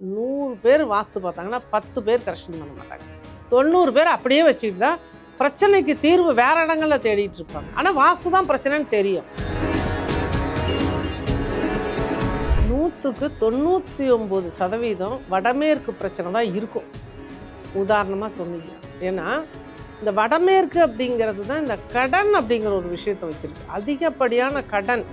நூறு பேர் வாஸ்து பார்த்தாங்கன்னா பத்து பேர் கரெக்ஷன் பண்ண மாட்டாங்க. தொண்ணூறு பேர் அப்படியே வச்சுக்கிட்டு தான் பிரச்சனைக்கு தீர்வு வேற இடங்களில் தேடிட்டு இருப்பாங்க. ஆனால் வாஸ்து தான் பிரச்சனைன்னு தெரியும். நூற்றுக்கு தொண்ணூற்றி ஒம்பது சதவீதம் வடமேற்கு பிரச்சனை தான் இருக்கும். உதாரணமாக சொன்னீங்க. ஏன்னா இந்த வடமேற்கு அப்படிங்கிறது தான் இந்த கடன் அப்படிங்கிற ஒரு விஷயத்தை வச்சுருக்கு. அதிகப்படியான கடன்.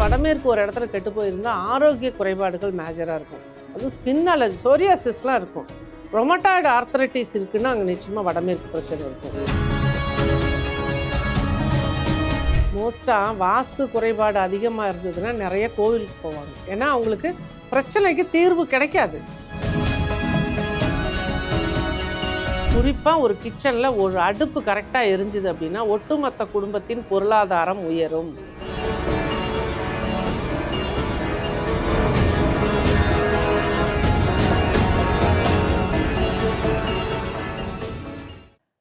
வடமேற்கு ஒரு இடத்துல கெட்டு போயிருந்தால் ஆரோக்கிய குறைபாடுகள் மேஜராக இருக்கும். அதுவும் ஸ்கின் அலர்ஜி சோரியாசிஸ்லாம் இருக்கும். ரொமட்டாய்டு ஆர்த்தரைட்டிஸ் இருக்குன்னா அங்கே நிச்சயமாக வடமேற்கு பிரச்சனை இருக்கும். மோஸ்ட்டாக வாஸ்து குறைபாடு அதிகமாக இருந்ததுன்னா நிறைய கோவிலுக்கு போவாங்க. ஏன்னா அவங்களுக்கு பிரச்சனைக்கு தீர்வு கிடைக்காது. குறிப்பாக ஒரு கிச்சனில் ஒரு அடுப்பு கரெக்டாக எரிஞ்சுது அப்படின்னா ஒட்டுமொத்த குடும்பத்தின் பொருளாதாரம் உயரும்.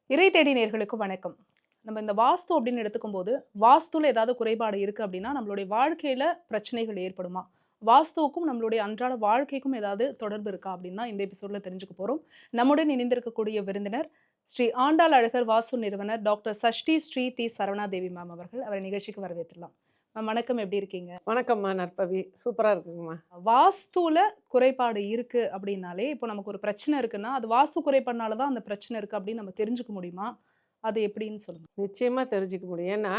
இறை தேடி நேர்களுக்கு வணக்கம். நம்ம இந்த வாஸ்து அப்படின்னு எடுத்துக்கும் போது வாஸ்துல ஏதாவது குறைபாடு இருக்குது அப்படின்னா நம்மளுடைய வாழ்க்கையில் பிரச்சனைகள் ஏற்படுமா? வாஸ்துவுக்கும் நம்மளுடைய அன்றாட வாழ்க்கைக்கும் ஏதாவது தொடர்பு இருக்கா அப்படின்னு தான் இந்த எபிசோடில் தெரிஞ்சுக்க போகிறோம் நம்முடன் இணைந்திருக்கக்கூடிய விருந்தினர் ஸ்ரீ ஆண்டாள் அழகர் வாஸ்து நிறுவனர் doctor Sashti Sri T Saravanadevi ma'am அவர்கள். அவரை நிகழ்ச்சிக்கு வரவேற்றலாம் வணக்கம். எப்படி இருக்கீங்க? வணக்கம்மா நற்பவி. சூப்பராக இருக்குங்கம்மா. வாஸ்துல குறைபாடு இருக்கு அப்படின்னாலே இப்போ நமக்கு ஒரு பிரச்சனை இருக்குன்னா அது வாஸ்து குறைபாடுனால தான் அந்த பிரச்சனை இருக்கு அப்படின்னு நம்ம தெரிஞ்சுக்க முடியுமா? அது எப்படின்னு சொல்லுங்க. நிச்சயமாக தெரிஞ்சுக்க முடியும். ஏன்னா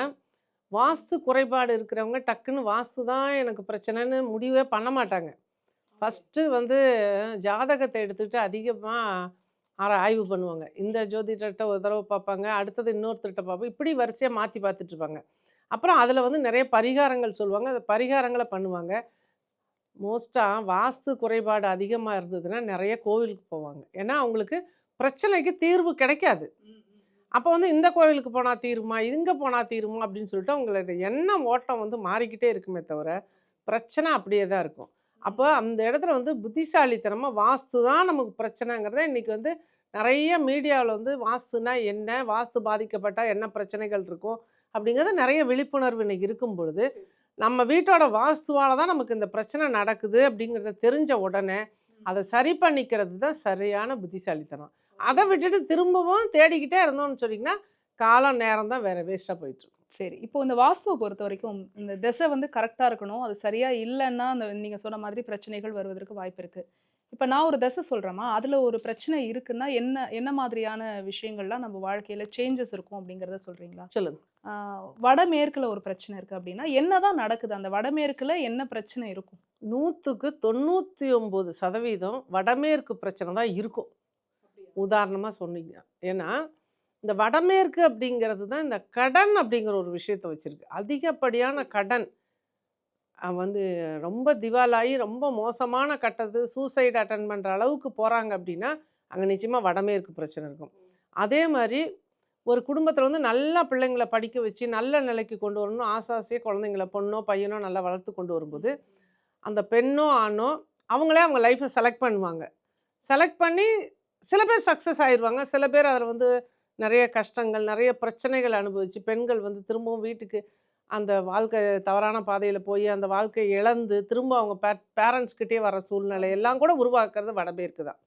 வாஸ்து குறைபாடு இருக்கிறவங்க டக்குன்னு வாஸ்து தான் எனக்கு பிரச்சனைன்னு முடிவே பண்ண மாட்டாங்க. ஃபஸ்ட்டு வந்து ஜாதகத்தை எடுத்துக்கிட்டு அதிகமாக ஆர ஆய்வு பண்ணுவாங்க. இந்த ஜோதிடர்கிட்ட ஒரு தடவை பார்ப்பாங்க அடுத்தது இன்னொருத்தர்கிட்ட பார்ப்பாங்க. இப்படி வரிசையாக மாற்றி பார்த்துட்டு இருப்பாங்க. அப்புறம் அதில் வந்து நிறைய பரிகாரங்கள் சொல்லுவாங்க. அந்த பரிகாரங்களை பண்ணுவாங்க. மோஸ்ட்டாக வாஸ்து குறைபாடு அதிகமாக இருந்ததுன்னா நிறைய கோவிலுக்கு போவாங்க. ஏன்னா அவங்களுக்கு பிரச்சனைக்கு தீர்வு கிடைக்காது. அப்போ வந்து இந்த கோவிலுக்கு போனால் தீருமா? இங்கே போனால் தீருமா? அப்படின்னு சொல்லிட்டு அவங்களோட எண்ணம் ஓட்டம் வந்து மாறிக்கிட்டே இருக்குமே தவிர பிரச்சனை அப்படியே தான் இருக்கும். அப்போ அந்த இடத்துல வந்து புத்திசாலித்தனமாக வாஸ்து தான் நமக்கு பிரச்சனைங்கிறத இன்றைக்கி வந்து நிறைய மீடியாவில் வந்து வாஸ்துனா என்ன? வாஸ்து பாதிக்கப்பட்டால் என்ன பிரச்சனைகள் இருக்கும்? அப்படிங்கிறது நிறைய விழிப்புணர்வு இன்னைக்கு இருக்கும் பொழுது நம்ம வீட்டோட வாஸ்துவால தான் நமக்கு இந்த பிரச்சனை நடக்குது அப்படிங்கிறத தெரிஞ்ச உடனே அதை சரி பண்ணிக்கிறது தான் சரியான புத்திசாலித்தனம். அதை விட்டுட்டு திரும்பவும் தேடிக்கிட்டே இருந்தோம்னு சொன்னீங்கன்னா காலம் நேரம் தான் வேற வேஸ்ட்டாக போயிட்டு இருக்கும். சரி. இப்போ இந்த வாஸ்துவை பொறுத்த வரைக்கும் இந்த திசை வந்து கரெக்டாக இருக்கணும் அது சரியா இல்லைன்னா அந்த நீங்கள் சொன்ன மாதிரி பிரச்சனைகள் வருவதற்கு வாய்ப்பு இருக்கு. இப்போ நான் ஒரு திசை சொல்கிறேமா அதில் ஒரு பிரச்சனை இருக்குன்னா என்ன என்ன மாதிரியான விஷயங்கள்லாம் நம்ம வாழ்க்கையில் சேஞ்சஸ் இருக்கும் அப்படிங்கிறத சொல்கிறீங்களா சொல்லுங்க. வடமேற்கில் ஒரு பிரச்சனை இருக்குது அப்படின்னா என்னதான் நடக்குது? அந்த வடமேற்கில் என்ன பிரச்சனை இருக்கும்? நூற்றுக்கு தொண்ணூற்றி ஒம்பது சதவீதம் வடமேற்கு பிரச்சனை தான் இருக்கும். உதாரணமாக சொன்னீங்க. ஏன்னா இந்த வடமேற்கு அப்படிங்கிறது தான் இந்த கடன் அப்படிங்கிற ஒரு விஷயத்தை வச்சுருக்கு. அதிகப்படியான கடன். வந்து ரொம்ப திவாலாகி ரொம்ப மோசமான கட்டது சூசைடு அட்டன் பண்ணுற அளவுக்கு போகிறாங்க அப்படின்னா அங்கே நிச்சயமாக வடமேற்கு பிரச்சனை இருக்கும். அதே மாதிரி ஒரு குடும்பத்தில் வந்து நல்லா பிள்ளைங்களை படிக்க வச்சு நல்ல நிலைக்கு கொண்டு வரணும் ஆசாசியாக குழந்தைங்கள பொண்ணோ பையனோ நல்லா வளர்த்து கொண்டு வரும்போது அந்த பெண்ணோ ஆணோ அவங்களே அவங்க லைஃப்பை செலக்ட் பண்ணுவாங்க. செலக்ட் பண்ணி சில பேர் சக்ஸஸ் ஆயிடுவாங்க சில பேர் அதில் வந்து நிறைய கஷ்டங்கள் நிறைய பிரச்சனைகள் அனுபவிச்சு பெண்கள் வந்து திரும்பவும் வீட்டுக்கு அந்த வாழ்க்கை தவறான பாதையில் போய் அந்த வாழ்க்கையை இழந்து திரும்ப அவங்க பே பேரண்ட்ஸ்கிட்டே வர சூழ்நிலை எல்லாம் கூட உருவாக்குறது வடமேற்கு தான்.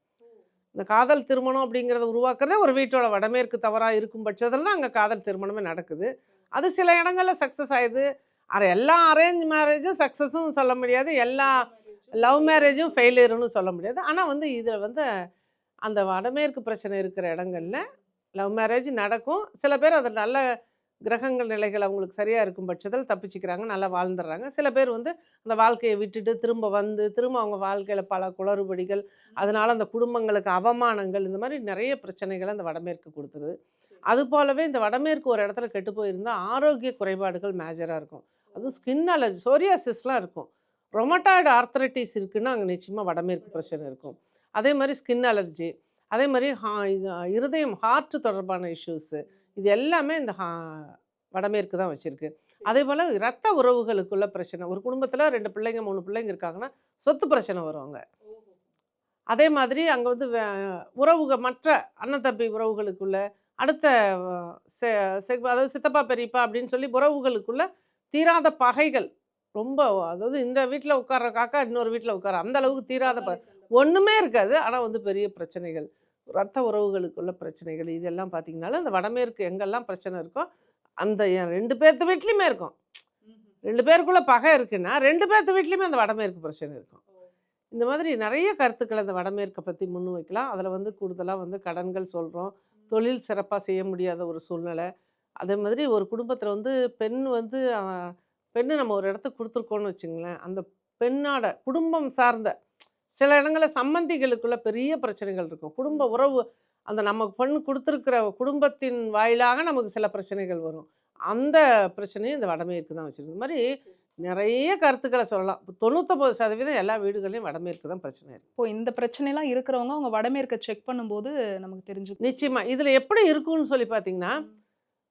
இந்த காதல் திருமணம் அப்படிங்கிறத உருவாக்குறதே ஒரு வீட்டோட வடமேற்கு தவறாக இருக்கும் பட்சத்தில் தான் அங்கே காதல் திருமணமே நடக்குது. அது சில இடங்களில் சக்ஸஸ் ஆயிடுது. அரை எல்லா அரேஞ்ச் மேரேஜும் சக்ஸஸும் சொல்ல முடியாது. எல்லா லவ் மேரேஜும் ஃபெயிலியர்னு சொல்ல முடியாது. ஆனால் வந்து இதில் வந்து அந்த வடமேற்கு பிரச்சனை இருக்கிற இடங்களில் லவ் மேரேஜ் நடக்கும். சில பேர் அதில் நல்ல கிரகங்கள் நிலைகள் அவங்களுக்கு சரியாக இருக்கும் பட்சத்தில் தப்பிச்சுக்கிறாங்க நல்லா வாழ்ந்துடுறாங்க. சில பேர் வந்து அந்த வாழ்க்கையை விட்டுட்டு திரும்ப வந்து திரும்ப அவங்க வாழ்க்கையில் பல குளறுபடிகள் அதனால் அந்த குடும்பங்களுக்கு அவமானங்கள் இந்த மாதிரி நிறைய பிரச்சனைகளை அந்த வடமேற்கு கொடுத்துருது. அது போலவே இந்த வடமேற்கு ஒரு இடத்துல கெட்டு போயிருந்தால் ஆரோக்கிய குறைபாடுகள் மேஜராக இருக்கும். அதுவும் ஸ்கின் அலர்ஜி சோரியாசிஸ்லாம் இருக்கும். ரொமட்டாய்டு ஆர்த்தரைட்டிஸ் இருக்குன்னா அங்கே நிச்சயமாக வடமேற்கு பிரச்சனை இருக்கும். அதே மாதிரி ஸ்கின் அலர்ஜி அதே மாதிரி ஹா இருதயம் ஹார்ட் தொடர்பான இஷ்யூஸு இது எல்லாமே இந்த ஹா வடமேற்கு தான் வச்சுருக்கு. அதே போல் இரத்த உறவுகளுக்குள்ள பிரச்சனை ஒரு குடும்பத்தில் ரெண்டு பிள்ளைங்க மூணு பிள்ளைங்க இருக்காங்கன்னா சொத்து பிரச்சனை வருவாங்க அதே மாதிரி அங்கே வந்து உறவுகள் மற்ற அண்ணன் தம்பி உறவுகளுக்குள்ள அடுத்த செ- அதாவது சித்தப்பா பெரியப்பா அப்படின்னு சொல்லி உறவுகளுக்குள்ள தீராத பகைகள். ரொம்ப அதாவது இந்த வீட்டில் உட்கார்ற காக்கா இன்னொரு வீட்டில் உட்கார அந்த அளவுக்கு தீராத ப ஒன்றுமே இருக்காது. ஆனால் வந்து பெரிய பிரச்சனைகள். ரத்த உறவுகளுக்குள்ள பிரச்சனைகள் இதெல்லாம் பார்த்தீங்கன்னாலும் அந்த வடமேற்கு எங்கெல்லாம் பிரச்சனை இருக்கோ அந்த ரெண்டு பேர்த்து வீட்லேயுமே இருக்கும். ரெண்டு பேருக்குள்ள பகை இருக்குன்னா ரெண்டு பேர்த்து வீட்லேயுமே அந்த வடமேற்கு பிரச்சனை இருக்கும். இந்த மாதிரி நிறைய கருத்துக்கள் அந்த வடமேற்கை பற்றி முன் வைக்கலாம். அதில் வந்து கூடுதலாக வந்து கடன்கள் சொல்கிறோம் தொழில் சிறப்பாக செய்ய முடியாத ஒரு சூழ்நிலை. அதே மாதிரி ஒரு குடும்பத்தில் வந்து பெண் வந்து பெண்ணு நம்ம ஒரு இடத்துக்கு கொடுத்துருக்கோன்னு வச்சுங்களேன் அந்த பெண்ணோட குடும்பம் சார்ந்த சில இடங்களில் சம்பந்திகளுக்குள்ள பெரிய பிரச்சனைகள் இருக்கும். குடும்ப உறவு அந்த நம்ம பெண் கொடுத்துருக்கிற குடும்பத்தின் வாயிலாக நமக்கு சில பிரச்சனைகள் வரும். அந்த பிரச்சனையும் இந்த வடமேற்கு தான் வச்சிருக்கு. இந்த மாதிரி நிறைய கருத்துக்களை சொல்லலாம். தொண்ணூத்தொம்பது சதவீதம் எல்லா வீடுகளையும் வடமேற்கு தான் பிரச்சனை இருக்கு. இப்போ இந்த பிரச்சனைலாம் இருக்கிறவங்க அவங்க வடமேற்க செக் பண்ணும்போது நமக்கு தெரிஞ்சுக்கும் நிச்சயமா. இதில் எப்படி இருக்கும்னு சொல்லி பார்த்தீங்கன்னா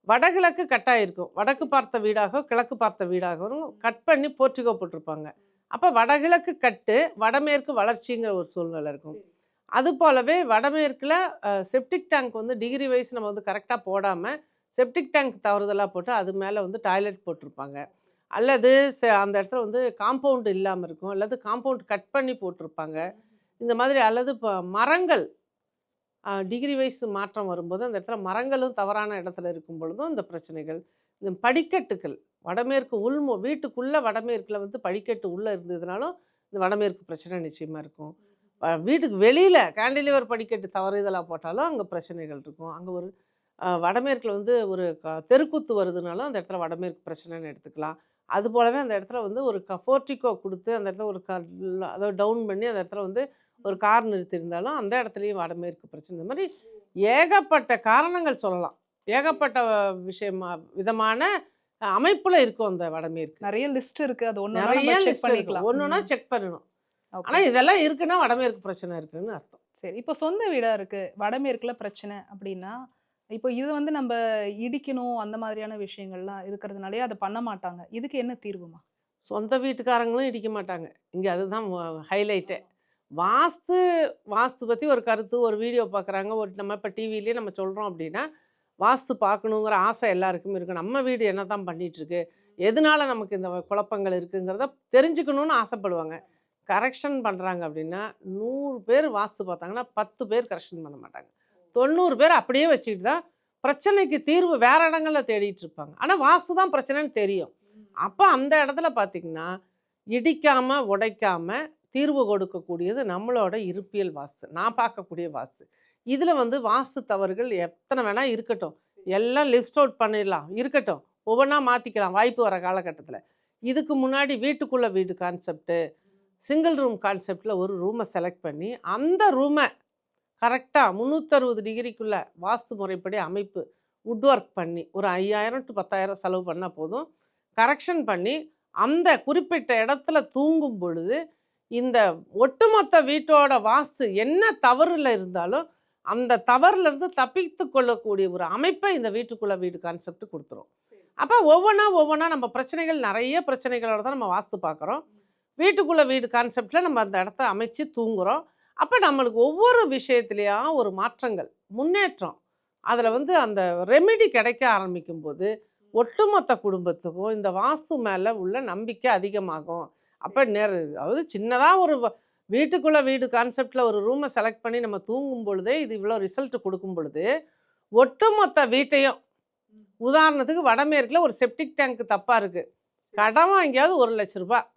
வடகிழக்கு கட்டாக இருக்கும் வடக்கு பார்த்த வீடாக கிழக்கு பார்த்த வீடாகவும் கட் பண்ணி போர்ட்டிகோ போட்டிருப்பாங்க. அப்போ வடகிழக்கு கட்டு வடமேற்கு வளர்ச்சிங்கிற ஒரு சூழ்நிலை இருக்கும். அது போலவே வடமேற்கில் செப்டிக் டேங்க் வந்து டிகிரி வைஸ் நம்ம வந்து கரெக்டாக போடாமல் செப்டிக் டேங்க் தவறுதலாக போட்டு அது மேலே வந்து டாய்லெட் போட்டிருப்பாங்க. அல்லது ச- அந்த இடத்துல வந்து காம்பவுண்ட் இல்லாமல் இருக்கும். அல்லது காம்பவுண்ட் கட் பண்ணி போட்டிருப்பாங்க. இந்த மாதிரி அல்லது இப்போ மரங்கள் டிகிரி வைஸ் மாற்றம் வரும்போது அந்த இடத்துல மரங்களும் தவறான இடத்துல இருக்கும் பொழுதும் இந்த பிரச்சனைகள் இந்த படிக்கட்டுகள் வடமேற்கு உள் வீட்டுக்குள்ளே வடமேற்கில் வந்து படிக்கட்டு உள்ளே இருந்ததுனாலும் இந்த வடமேற்கு பிரச்சனை நிச்சயமாக இருக்கும். வீட்டுக்கு வெளியில் கேண்டிலிவர் படிக்கட்டு தவறுதலாக போட்டாலும் அங்கே பிரச்சனைகள் இருக்கும். அங்கே ஒரு வடமேற்கில் வந்து ஒரு க தெருக்கூத்து வருதுனாலும் அந்த இடத்துல வடமேற்கு பிரச்சனைன்னு எடுத்துக்கலாம். அது போலவே அந்த இடத்துல வந்து ஒரு க போர்ட்டிக்கோ கொடுத்து அந்த இடத்துல ஒரு க அதாவது டவுன் பண்ணி அந்த இடத்துல வந்து ஒரு கார் நிறுத்தியிருந்தாலும் அந்த இடத்துலையும் வடமேற்கு பிரச்சனை. இந்த மாதிரி ஏகப்பட்ட காரணங்கள் சொல்லலாம். ஏகப்பட்ட விஷயமா விதமான அமைப்புல இருக்கும் அந்த வடமேற்கு. நிறைய லிஸ்ட் இருக்கு. அது ஒண்ணு நிறைய செக் பண்ணிக்கலாம். ஒன்றுனா. செக் பண்ணணும். Okay. ஆனா இதெல்லாம் இருக்குன்னா வடமேற்கு பிரச்சனை இருக்குன்னு அர்த்தம். சரி இப்போ சொந்த வீடா இருக்கு. வடமேற்குல பிரச்சனை அப்படின்னா இப்போ இது வந்து நம்ம இடிக்கணும் அந்த மாதிரியான விஷயங்கள்லாம் இருக்கிறதுனாலே அதை பண்ண மாட்டாங்க. இதுக்கு என்ன தீர்வுமா? சொந்த வீட்டுக்காரங்களும் இடிக்க மாட்டாங்க. இங்கே அதுதான் ஹைலைட்டே வாஸ்து வாஸ்து பற்றி ஒரு கருத்து ஒரு வீடியோ பார்க்குறாங்க ஒரு நம்ம இப்போ டிவிலேயே நம்ம சொல்கிறோம் அப்படின்னா வாஸ்து பார்க்கணுங்கிற ஆசை எல்லாருக்கும் இருக்குது நம்ம வீடு என்ன தான் பண்ணிகிட்ருக்கு எதனால நமக்கு இந்த குழப்பங்கள் இருக்குங்கிறத தெரிஞ்சுக்கணும்னு ஆசைப்படுவாங்க. கரெக்ஷன் பண்ணுறாங்க அப்படின்னா நூறு பேர் வாஸ்து பார்த்தாங்கன்னா பத்து பேர் கரெக்ஷன் பண்ண மாட்டாங்க. தொண்ணூறு பேர் அப்படியே வச்சுக்கிட்டு தான் பிரச்சனைக்கு தீர்வு வேறு இடங்களில் தேடிட்டு இருப்பாங்க. ஆனால் வாஸ்து தான் பிரச்சனைன்னு தெரியும். அப்போ அந்த இடத்துல பார்த்தீங்கன்னா இடிக்காமல் உடைக்காமல் தீர்வு கொடுக்கக்கூடியது நம்மளோட இருப்பியல் வாஸ்து. நான் பார்க்கக்கூடிய வாஸ்து. இதில் வந்து வாஸ்து தவறுகள் எத்தனை வேணால் இருக்கட்டும். எல்லாம் லிஸ்ட் அவுட் பண்ணிடலாம். இருக்கட்டும். ஒவ்வொன்றா மாற்றிக்கலாம் வாய்ப்பு வர காலகட்டத்தில். இதுக்கு முன்னாடி வீட்டுக்குள்ளே வீடு கான்செப்ட்டு சிங்கிள் ரூம் கான்செப்டில் ஒரு ரூமை செலக்ட் பண்ணி அந்த ரூமை கரெக்டாக முந்நூற்றறுபது டிகிரிக்குள்ளே வாஸ்து முறைப்படி அமைப்பு வுட் ஒர்க் பண்ணி ஒரு ஐயாயிரம் டு பத்தாயிரம் செலவு பண்ணால் போதும். கரெக்ஷன் பண்ணி அந்த குறிப்பிட்ட இடத்துல தூங்கும் பொழுது இந்த ஒட்டுமொத்த வீட்டோட வாஸ்து என்ன தவறுல இருந்தாலும் அந்த தவறுல இருந்து தப்பித்து கொள்ளக்கூடிய ஒரு அமைப்பை இந்த வீட்டுக்குள்ள வீடு கான்செப்ட் கொடுத்துரும். அப்போ ஒவ்வொன்றா ஒவ்வொன்றா நம்ம பிரச்சனைகள் நிறைய பிரச்சனைகளோட தான் நம்ம வாஸ்து பார்க்குறோம். வீட்டுக்குள்ள வீடு கான்செப்டில் நம்ம அந்த இடத்த அமைச்சு தூங்குறோம். அப்போ நம்மளுக்கு ஒவ்வொரு விஷயத்துலேயும் ஒரு மாற்றங்கள் முன்னேற்றம். அதில் வந்து அந்த ரெமிடி கிடைக்க ஆரம்பிக்கும் போது ஒட்டுமொத்த குடும்பத்துக்கும் இந்த வாஸ்து மேலே உள்ள நம்பிக்கை அதிகமாகும். அப்போ நேர அதாவது சின்னதாக ஒரு வீட்டுக்குள்ள வீடு கான்செப்டில் ஒரு ரூமை செலக்ட் பண்ணி நம்ம தூங்கும் பொழுதே இது இவ்வளோ ரிசல்ட் கொடுக்கும் பொழுது ஒட்டுமொத்த வீட்டையும் உதாரணத்துக்கு வடமேற்கில் ஒரு செப்டிக் டேங்க் தப்பாக இருக்குது கடன் வாங்கியாவது ஒரு லட்ச ரூபாய்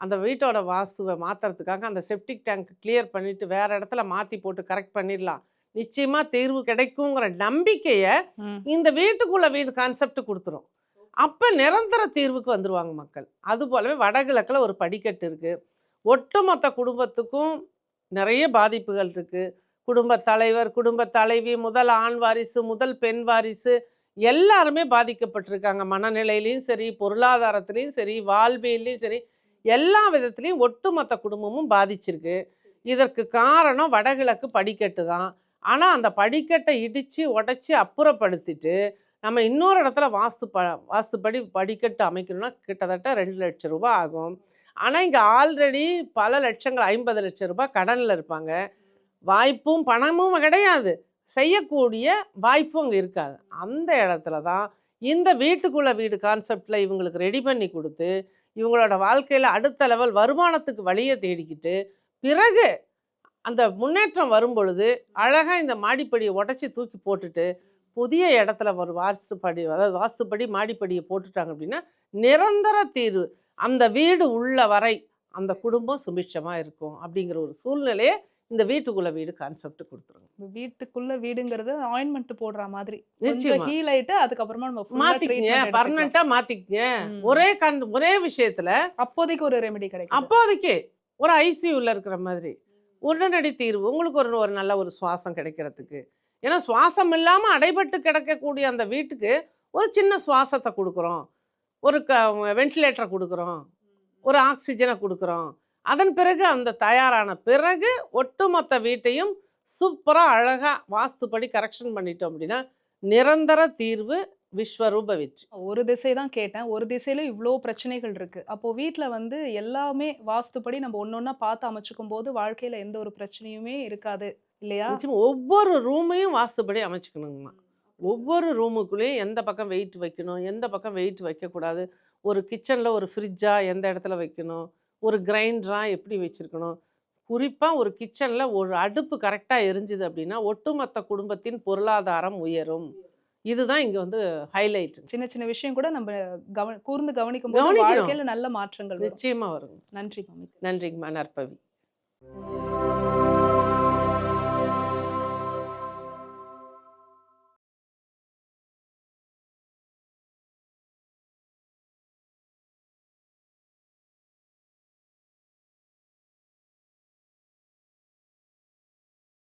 அந்த வீட்டோட வாஸ்துவை மாற்றுறதுக்காக அந்த செப்டிக் டேங்க் கிளியர் பண்ணிவிட்டு வேறு இடத்துல மாற்றி போட்டு கரெக்ட் பண்ணிடலாம். நிச்சயமாக தீர்வு கிடைக்குங்கிற நம்பிக்கையை. இந்த வீட்டுக்குள்ள வீடு கான்செப்ட் கொடுத்துரும். அப்போ நிரந்தர தீர்வுக்கு வந்துருவாங்க மக்கள். அது போலவே வடகிழக்கில் ஒரு படிக்கட்டு இருக்குது ஒட்டுமொத்த குடும்பத்துக்கும் நிறைய பாதிப்புகள் இருக்குது குடும்ப தலைவர் குடும்ப தலைவி முதல் ஆண் வாரிசு முதல் பெண் வாரிசு எல்லாருமே பாதிக்கப்பட்டிருக்காங்க. மனநிலையிலையும் சரி பொருளாதாரத்துலேயும் சரி வாழ்வியல்லையும் சரி எல்லா விதத்துலேயும் ஒட்டுமொத்த குடும்பமும் பாதிச்சிருக்கு. இதற்கு காரணம் வடகிழக்கு படிக்கட்டு தான். ஆனால் அந்த படிக்கட்டை இடித்து உடச்சி அப்புறப்படுத்திட்டு நம்ம இன்னொரு இடத்துல வாஸ்து ப வாஸ்துப்படி படிக்கட்டு அமைக்கணும்னா கிட்டத்தட்ட ரெண்டு லட்சம் ரூபாய் ஆகும். ஆனால் இங்கே ஆல்ரெடி பல லட்சங்கள் ஐம்பது லட்சம் ரூபாய் கடனில் இருப்பாங்க. வாய்ப்பும் பணமும் கிடையாது. செய்யக்கூடிய வாய்ப்பும் அங்கே இருக்காது. அந்த இடத்துல தான் இந்த வீட்டுக்குள்ள வீடு கான்செப்டில் இவங்களுக்கு ரெடி பண்ணி கொடுத்து இவங்களோட வாழ்க்கையில் அடுத்த லெவல் வருமானத்துக்கு வழியை தேடிக்கிட்டு பிறகு அந்த முன்னேற்றம் வரும் பொழுது அழகாக இந்த மாடிப்படியை உடச்சி தூக்கி போட்டுட்டு புதிய இடத்துல ஒரு வாஸ்துப்படி அதாவது வாஸ்துப்படி மாடிப்படியை போட்டுட்டாங்க அப்படின்னா நிரந்தர தீர்வு. அந்த வீடு உள்ள வரை அந்த குடும்பம் சுபிட்சமாக இருக்கும் அப்படிங்கிற ஒரு சூழ்நிலையை இந்த வீட்டுக்குள்ள வீடு கான்செப்ட் கொடுத்துருங்க வீட்டுக்குள்ள வீடுங்கிறது ஆயின்மெண்ட் போடுற மாதிரி. ஹீல் ஆயிட்டு அதுக்கப்புறமா நம்ம மாத்திக்கங்க. பர்மனண்டா மாத்திக்கங்க. ஒரே கண் ஒரே விஷயத்துல அப்போதைக்கு ஒரு ரெமெடி கிடைக்கும் அப்போதைக்கு ஒரு ஐசியூல இருக்கிற மாதிரி உடனடி தீர்வு உங்களுக்கு ஒரு ஒரு நல்ல ஒரு சுவாசம் கிடைக்கிறதுக்கு. ஏன்னா சுவாசம் இல்லாம அடைபட்டு கிடக்கக்கூடிய அந்த வீட்டுக்கு ஒரு சின்ன சுவாசத்தை கொடுக்குறோம். ஒரு க வென்டிலேட்டரை கொடுக்குறோம். ஒரு ஆக்சிஜனை கொடுக்குறோம். அதன் பிறகு அந்த தயாரான பிறகு ஒட்டுமொத்த வீட்டையும் சூப்பராக அழகாக வாஸ்துப்படி கரெக்ஷன் பண்ணிட்டோம் அப்படின்னா நிரந்தர தீர்வு விஸ்வரூப வெற்றி. ஒரு திசை தான் கேட்டேன். ஒரு திசையில இவ்வளோ பிரச்சனைகள் இருக்கு. அப்போ வீட்ல வந்து எல்லாமே வாஸ்துப்படி நம்ம ஒன்னொன்னா பார்த்து அமைச்சுக்கும் போது வாழ்க்கையில எந்த ஒரு பிரச்சனையுமே இருக்காது இல்லையா? ஒவ்வொரு ரூமையும் வாஸ்துபடி அமைச்சுக்கணுங்கம்மா. ஒவ்வொரு ரூமுக்குள்ளேயும் எந்த பக்கம் வெயிட் வைக்கணும் எந்த பக்கம் வெயிட் வைக்கக்கூடாது ஒரு கிச்சனில் ஒரு ஃப்ரிட்ஜா எந்த இடத்துல வைக்கணும் ஒரு கிரைண்டரா எப்படி வச்சுருக்கணும். குறிப்பாக ஒரு கிச்சனில் ஒரு அடுப்பு கரெக்டாக எரிஞ்சுது அப்படின்னா ஒட்டுமொத்த குடும்பத்தின் பொருளாதாரம் உயரும். இதுதான் இங்கே வந்து ஹைலைட் சின்ன சின்ன விஷயம் கூட நம்ம கவ கூர்ந்து கவனிக்கும். வாழ்க்கையில நல்ல மாற்றங்கள் வரும். நிச்சயமாக வருங்க. நன்றி. மாமி நன்றிங்கம்மா நற்பவி.